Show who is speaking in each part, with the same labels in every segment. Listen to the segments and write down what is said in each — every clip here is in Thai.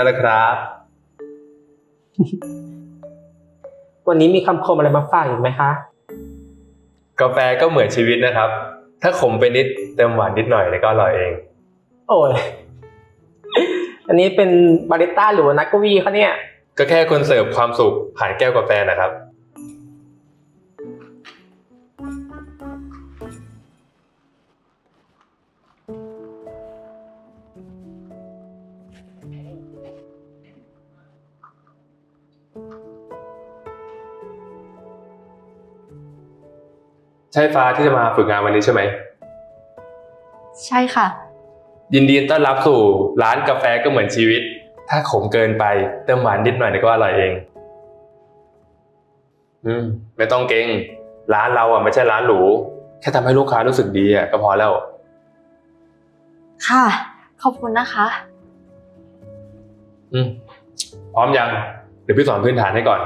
Speaker 1: ได้แล้วครับ
Speaker 2: วันนี้มีคำคมอะไรมาฝากอีกไหมคะ
Speaker 1: กาแฟก็เหมือนชีวิตนะครับ ถ้าขมไปนิดเติมหวานนิดหน่อยแล้วก็อร่อยเอง
Speaker 2: โอ้ย อันนี้เป็นบาริสต้าหรือว่านักกวีเขาเนี่ย
Speaker 1: ก็แค่คนเสิร์ฟความสุขผ่านแก้วกาแฟนะครับ ใช่ฟ้าที่จะมาฝึกงานวันนี้ใช่ไหม
Speaker 3: ใช่ค่ะ
Speaker 1: ยินดีต้อนรับสู่ร้านกาแฟก็เหมือนชีวิต ถ้าขมเกินไปเติมหวานนิดหน่อยเดี๋ยวก็อร่อยเอง อืม ไม่ต้องเก่งร้านเราอะไม่ใช่ร้านหรู แค่ทำให้ลูกค้ารู้สึกดีอะก็พอแล้ว
Speaker 3: ค่ะ ขอบคุณนะคะ
Speaker 1: อืม พร้อมยัง เดี๋ยวพี่สอนพื้นฐานให้ก่อน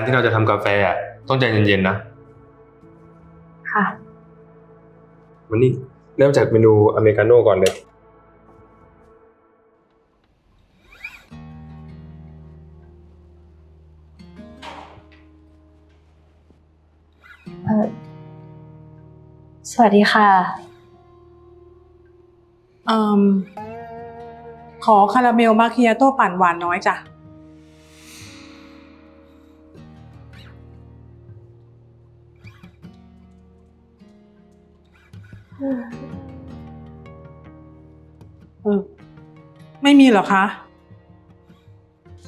Speaker 1: การที่เราจะทำกาแฟอะต้องใจเย็นๆนะ
Speaker 3: ค่ะ
Speaker 1: วันนี้เริ่มจากเมนูอเมริกาโน่ก่อนเลย
Speaker 3: เอ่อสวัสดีค่ะ
Speaker 4: เอ่มขอคาราเมลมาคิอาโต้ปั่นหวานน้อยจ้ะ ม่มีเหรอคะ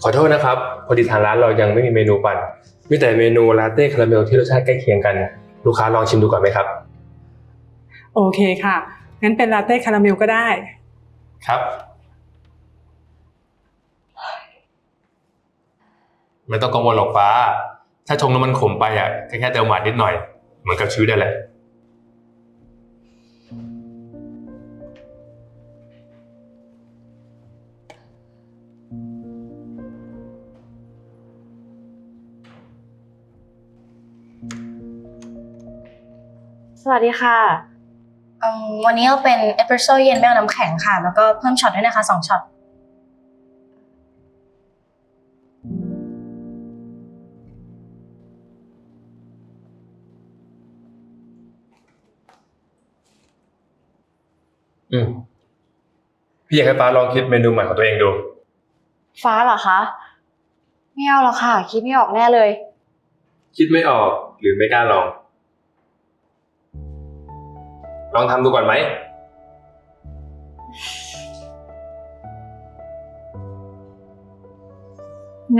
Speaker 1: ขอโทษนะครับ พอดีทางร้านเรายังไม่มีเมนูปั่น มีแต่เมนูลาเต้คาราเมลที่รสชาติใกล้เคียงกัน ลูกค้าลองชิมดูก่อนไหมครับ
Speaker 4: โอเคค่ะ งั้นเป็นลาเต้คาราเมลก็ได้
Speaker 1: ครับ ไม่ต้องกังวลหรอกฟ้า ถ้าชงแล้วมันขมไปอะก็แค่เติมหวานนิดหน่อย เหมือนกับชีวิตนั่นแหละ
Speaker 3: สวัสดีค่ะ
Speaker 5: อืมวันนี้เอาเป็นเอสเปรสโซ่เย็นไม่เอาน้ำแข็งค่ะ แล้วก็เพิ่มช็อตด้วยนะคะสองช็อต
Speaker 1: อืมพี่อยากให้ฟ้าลองคิดเมนูใหม่ของตัวเองดู
Speaker 3: ฟ้าเหรอคะ ไม่เอาหรอกค่ะ คิดไม่ออกแน่เลย
Speaker 1: คิดไม่ออกหรือไม่กล้าลอง ลองทำดูก่อนไหม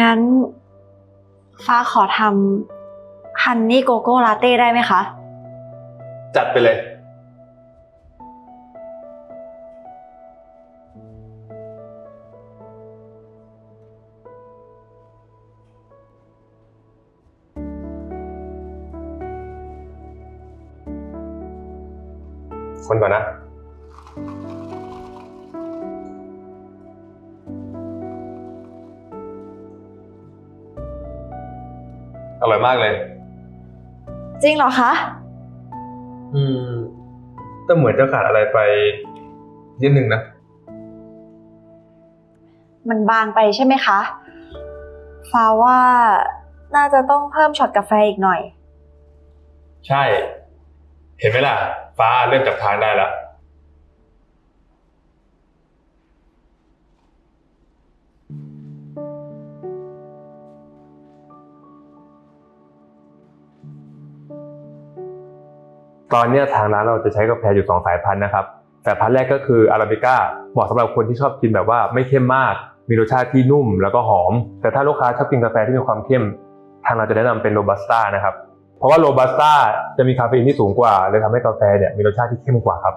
Speaker 3: งั้น ฟ้าขอทำฮันนี่โกโก้ลาเต้ได้ไหมคะ
Speaker 1: จัดไปเลย คนก่อนนะ อร่อยมากเลย
Speaker 3: จริงเหรอคะ
Speaker 1: อืม แต่เหมือนจะขาดอะไรไปนิดนึงนะ
Speaker 3: มันบางไปใช่ไหมคะ ฟ้าว่าน่าจะต้องเพิ่มช็อตกาแฟอีกหน่อย
Speaker 1: ใช่ เห็นไหมล่ะ ฟ้าเริ่มจับทางได้แล้วตอนเนี้ยทางร้านเราจะใช้กาแฟอยู่สองสายพันธุ์นะครับสายพันธุ์แรกก็คืออาราบิก้าเหมาะสำหรับคนที่ชอบกินแบบว่าไม่เข้มมาก มีรสชาติที่นุ่มแล้วก็หอม แต่ถ้าลูกค้าชอบกินกาแฟที่มีความเข้ม ทางเราจะแนะนำเป็นโรบัสต้านะครับ เพราะว่าโรบัสต้าจะมีคาเฟอีนที่สูงกว่าเลยทำให้กาแฟเนี่ยมีรสชาติที่เข้มกว่าครับ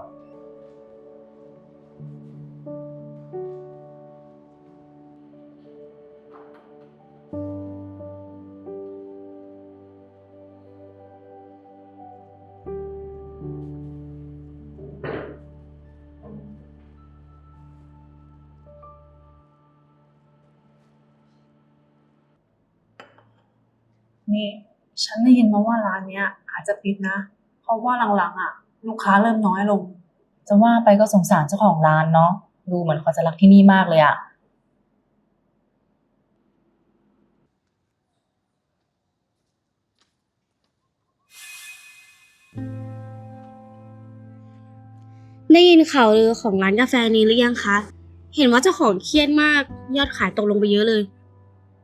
Speaker 4: นี่ ฉันได้ยินมาว่าร้านเนี้ย อาจจะปิดนะ เพราะว่าหลังๆอะ ลูกค้าเริ่มน้อยลง
Speaker 6: จะว่าไปก็สงสารเจ้าของร้านเนาะดูเหมือนเขาจะรักที่นี่มากเลยอะ
Speaker 7: ได้ยินข่าวลือของร้านกาแฟนี้หรือยังคะ เห็นว่าเจ้าของเครียดมากยอดขายตกลงไปเยอะเลย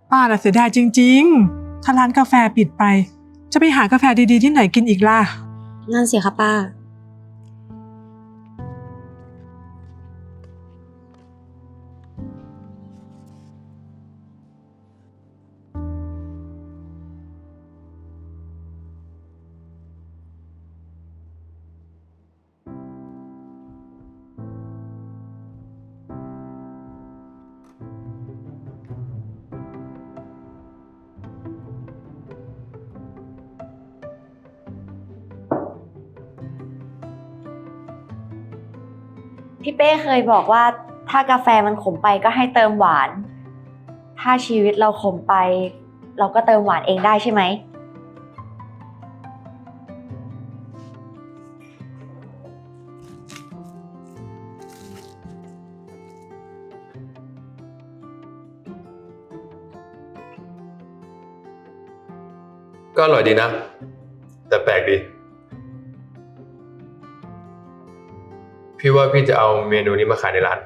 Speaker 4: ป้าน่ะเสียดายจริง ๆ ถ้าร้านกาแฟปิดไป จะไปหากาแฟดีๆที่ไหนกินอีกล่ะ
Speaker 7: นั่นสิคะป้า
Speaker 3: พี่เป้เคยบอกว่าถ้ากาแฟมันขมไปก็ให้เติมหวาน ถ้าชีวิตเราขมไป เราก็เติมหวานเองได้ใช่ไหม
Speaker 1: ก็อร่อยดีนะ แต่แปลกดี พี่ว่าพี่จะเอาเมนูนี้มาขายในร้าน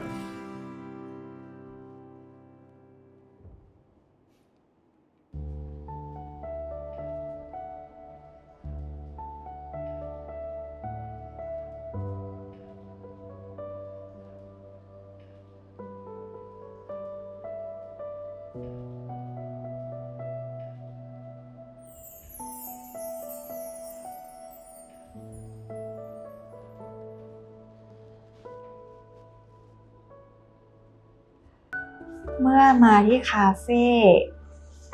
Speaker 3: เมื่อมาที่คาเฟ่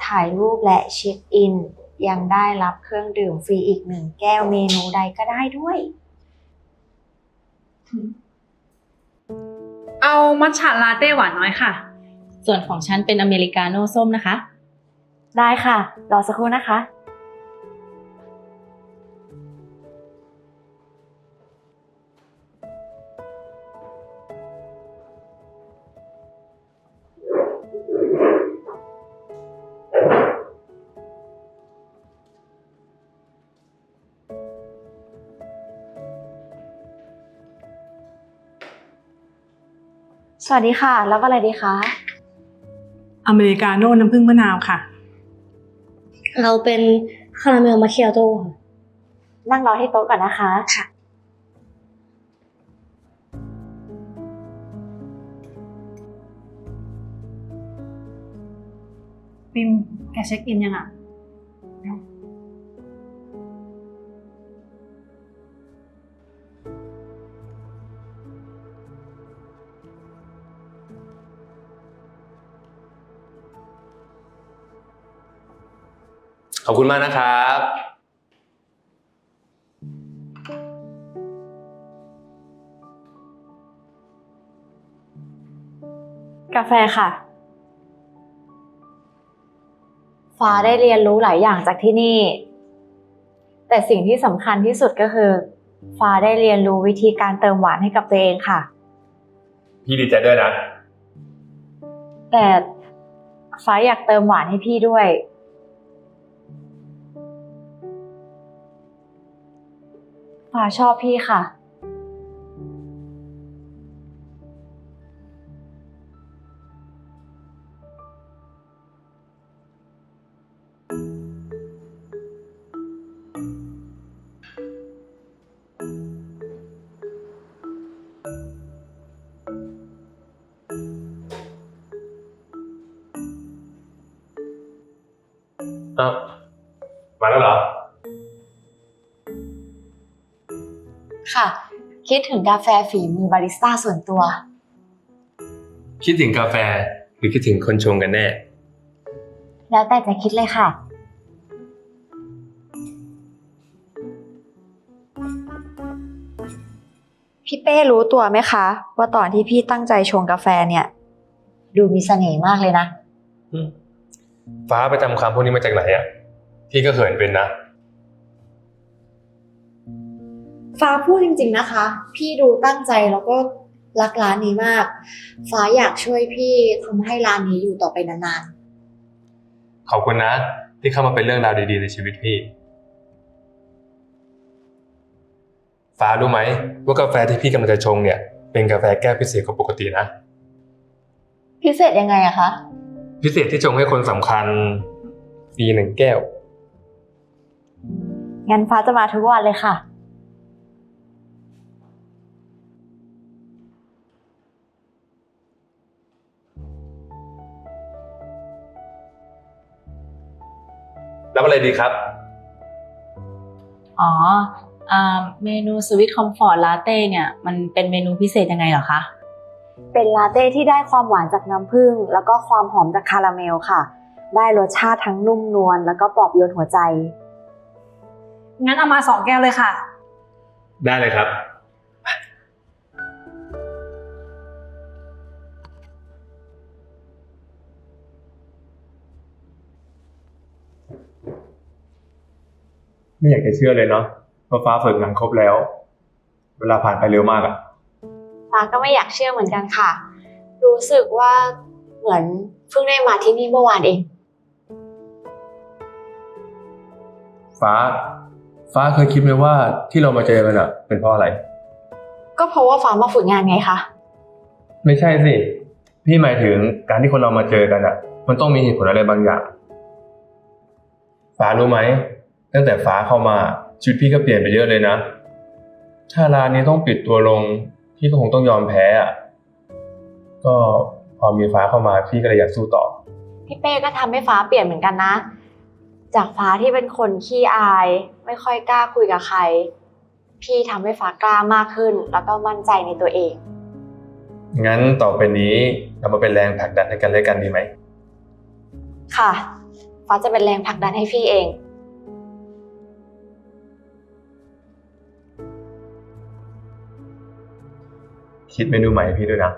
Speaker 3: ถ่ายรูปและเช็คอิน ยังได้รับเครื่องดื่มฟรีอีกหนึ่งแก้วเมนูใดก็ได้ด้วย
Speaker 8: เอามัทฉะลาเต้หวานน้อยค่ะ
Speaker 6: ส่วนของฉันเป็นอเมริกาโน่ส้มนะคะ
Speaker 3: ได้ค่ะ รอสักครู่นะคะ สวัสดีค่ะแล้วอะไรดีคะ
Speaker 4: อเมริกาโน่น้ำผึ้งมะนาวค่ะ
Speaker 7: เราเป็นคาราเมลมาเคียโต้ค่ะ
Speaker 3: นั่งรอที่โต๊ะก่อนนะคะ
Speaker 7: ค่ะ
Speaker 8: ปิมแกเช็คอินยังอะ
Speaker 1: อบคุณมากนะครับ
Speaker 3: กาแฟค่ะ ฟ้าได้เรียนรู้หลายอย่างจากที่นี่ แต่สิ่งที่สำคัญที่สุดก็คือ ฟ้าได้เรียนรู้วิธีการเติมหวานให้กับตัวเองค่ะ
Speaker 1: พี่ดีใจด้วยนะ
Speaker 3: แต่ฟ้าอยากเติมหวานให้พี่ด้วย ฟ้าชอบพี่ค่ะ
Speaker 1: เอ้ามาแล้วเหรอ
Speaker 3: ค่ะ คิดถึงกาแฟฝีมือบาริสต้าส่วนตัว
Speaker 1: คิดถึงกาแฟหรือคิดถึงคนชงกันแน่
Speaker 3: แล้วแต่จะคิดเลยค่ะ พี่เป้รู้ตัวไหมคะ ว่าตอนที่พี่ตั้งใจชงกาแฟเนี่ย ดูมีเสน่ห์มากเลยนะ
Speaker 1: ฟ้าไปจำคำพวกนี้มาจากไหนอะพี่ก็เขินเป็นนะ
Speaker 3: ฟ้าพูดจริง ๆนะคะ พี่ดูตั้งใจแล้วก็รักร้านนี้มาก ฟ้าอยากช่วยพี่ทำให้ร้านนี้อยู่ต่อไปนาน
Speaker 1: ขอบคุณนะ ที่เข้ามาเป็นเรื่องราวดีๆในชีวิตพี่ ฟ้ารู้ไหม ว่ากาแฟที่พี่กำลังจะชงเนี่ย เป็นกาแฟแก้วพิเศษกว่าปกตินะ
Speaker 3: ๆ พิเศษยังไงอะคะ
Speaker 1: พิเศษที่ชงให้คนสำคัญฟรีหนึ่งแก้ว
Speaker 3: งั้นฟ้าจะมาทุกวันเลยค่ะ
Speaker 1: รับอะไรดีครับ
Speaker 6: อ๋ออ่าเมนูสวิตคอมฟอร์ตลาเต้เนี่ย มันเป็นเมนูพิเศษยังไงเหรอคะ
Speaker 3: เป็นลาเต้ที่ได้ความหวานจากน้ำผึ้งแล้วก็ความหอมจากคาราเมลค่ะ ได้รสชาติทั้งนุ่มนวลแล้วก็ปลอบโยนหัวใจ
Speaker 8: งั้นเอามาสองแก้วเลยค่ะ
Speaker 1: ได้เลยครับ ไม่อยากจะเชื่อเลยเนาะว่าฟ้าฝึกงานครบแล้ว เวลาผ่านไปเร็วมากอะ
Speaker 3: ฟ้าก็ไม่อยากเชื่อเหมือนกันค่ะ รู้สึกว่าเหมือนเพิ่งได้มาที่นี่เมื่อวานเอง
Speaker 1: ฟ้า ฟ้าเคยคิดไหมว่าที่เรามาเจอกันอะเป็นเพราะอะไร
Speaker 3: ก็เพราะว่าฟ้ามาฝึกงานไงคะ
Speaker 1: ไม่ใช่สิ พี่หมายถึงการที่คนเรามาเจอกันอะมันต้องมีเหตุผลอะไรบางอย่าง ฟ้ารู้ไหม ตั้งแต่ฟ้าเข้ามาชีวิตพี่ก็เปลี่ยนไปเยอะเลยนะ ถ้าร้านนี้ต้องปิดตัวลง พี่ก็คงต้องยอมแพ้อะก็พอมีฟ้าเข้ามาพี่ก็เลยอยากสู้ต่อ
Speaker 3: พี่เป้ก็ทำให้ฟ้าเปลี่ยนเหมือนกันนะ จากฟ้าที่เป็นคนขี้อาย ไม่ค่อยกล้าคุยกับใคร พี่ทำให้ฟ้ากล้ามากขึ้น แล้วก็มั่นใจในตัวเอง
Speaker 1: งั้นต่อไปนี้เรามาเป็นแรงผลักดันให้กันและกันดีไหม
Speaker 3: ค่ะ ฟ้าจะเป็นแรงผลักดันให้พี่เอง
Speaker 1: คิดเมนูใหม่ให้พี่ด้วยนะ